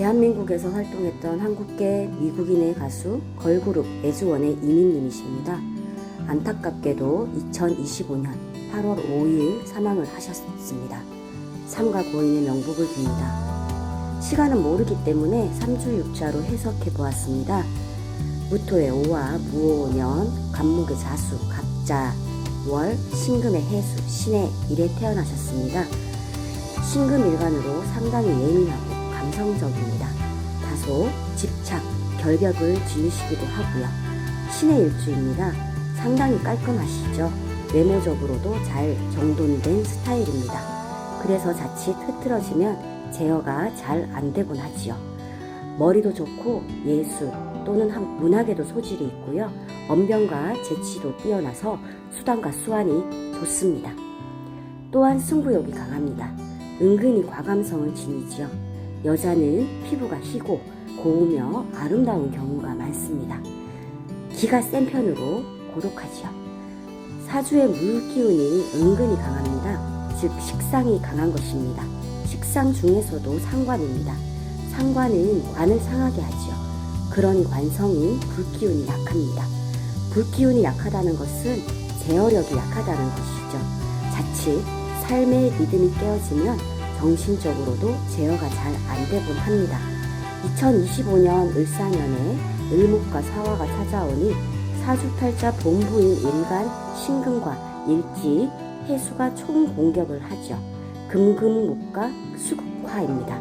대한민국에서 활동했던 한국계 미국인의 가수 걸그룹 애주원의 이민님이십니다. 안타깝게도 2025년 8월 5일 사망을 하셨습니다. 삼가 고인의 명복을 빕니다. 시간은 모르기 때문에 3주 6자로 해석해 보았습니다. 무토의 오와 무오년, 간목의 자수, 갑자, 월, 신금의 해수, 신의 일에 태어나셨습니다. 신금 일간으로 상당히 예민하고 감성적입니다. 다소 집착, 결벽을 지니시기도 하고요. 신의 일주입니다. 상당히 깔끔하시죠. 외모적으로도 잘 정돈된 스타일입니다. 그래서 자칫 흐트러지면 제어가 잘 안 되곤 하지요. 머리도 좋고 예술 또는 한- 문학에도 소질이 있고요. 언변과 재치도 뛰어나서 수단과 수완이 좋습니다. 또한 승부욕이 강합니다. 은근히 과감성을 지니지요. 여자는 피부가 희고 고우며 아름다운 경우가 많습니다. 기가 센 편으로 고독하지요. 사주의 물 기운이 은근히 강합니다. 즉 식상이 강한 것입니다. 식상 중에서도 상관입니다. 상관은 관을 상하게 하지요. 그러니 관성인 불기운이 약합니다. 불기운이 약하다는 것은 제어력이 약하다는 것이죠. 자칫 삶의 리듬이 깨어지면 정신적으로도 제어가 잘 안 되곤 합니다. 2025년 을사년에 을목과 사화가 찾아오니 사주팔자 본부인 일간 신금과 일지 해수가 총 공격을 하죠. 금금목과 수국화입니다.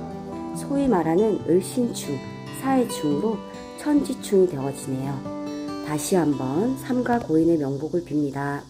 소위 말하는 을신충, 사해충으로 천지충이 되어지네요. 다시 한번 삼가 고인의 명복을 빕니다.